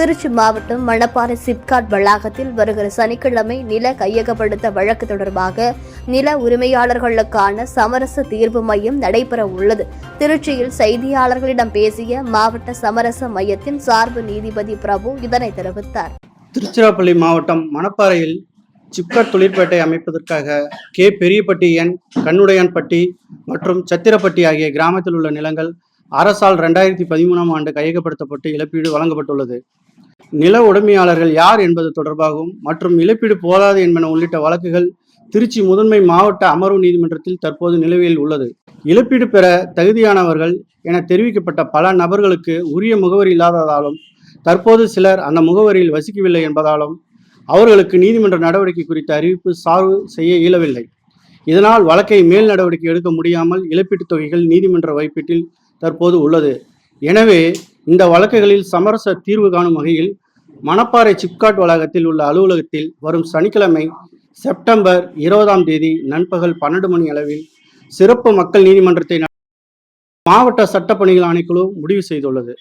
திருச்சி மாவட்டம் மணப்பாறை சிப்காட் வளாகத்தில் வருகிற சனிக்கிழமை நில கையகப்படுத்த வழக்கு தொடர்பாக நில உரிமையாளர்களுக்கான சமரச தீர்வு மையம் நடைபெற உள்ளது. திருச்சியில் செய்தியாளர்களிடம் பேசிய மாவட்ட சமரச மையத்தின் சார்பு நீதிபதி பிரபு இதனை தெரிவித்தார். திருச்சிராப்பள்ளி மாவட்டம் மணப்பாறையில் சிப்காட் தொழிற்பேட்டை அமைப்பதற்காக கே. பெரியப்பட்டி எண் கண்ணுடையான்பட்டி மற்றும் சத்திரப்பட்டி ஆகிய கிராமத்தில் உள்ள நிலங்கள் அரசால் ரெண்டாயிரத்தி பதிமூணாம் ஆண்டு கையகப்படுத்தப்பட்டு இழப்பீடு வழங்கப்பட்டுள்ளது. நில உடைமையாளர்கள் யார் என்பது தொடர்பாகவும் மற்றும் இழப்பீடு போதாது என்பன உள்ளிட்ட வழக்குகள் திருச்சி முதன்மை மாவட்ட அமர்வு நீதிமன்றத்தில் தற்போது நிலுவையில் உள்ளது. இழப்பீடு பெற தகுதியானவர்கள் என தெரிவிக்கப்பட்ட பல நபர்களுக்கு உரிய முகவரி இல்லாததாலும் தற்போது சிலர் அந்த முகவரியில் வசிக்கவில்லை என்பதாலும் அவர்களுக்கு நீதிமன்ற நடவடிக்கை குறித்த அறிவிப்பு சார்பு செய்ய இயலவில்லை. இதனால் வழக்கை மேல் நடவடிக்கை எடுக்க முடியாமல் இழப்பீட்டுத் தொகைகள் நீதிமன்ற வைப்பீட்டில் தற்போது உள்ளது. எனவே இந்த வழக்குகளில் சமரச தீர்வு காணும் வகையில் மணப்பாறை சிப்காட் வளாகத்தில் உள்ள அலுவலகத்தில் வரும் சனிக்கிழமை செப்டம்பர் இருபதாம் தேதி நண்பகல் பன்னெண்டு மணி அளவில் சிறப்பு மக்கள் நீதிமன்றத்தை மாவட்ட சட்டப்பணிகள் ஆணைக்குழு முடிவு செய்துள்ளது.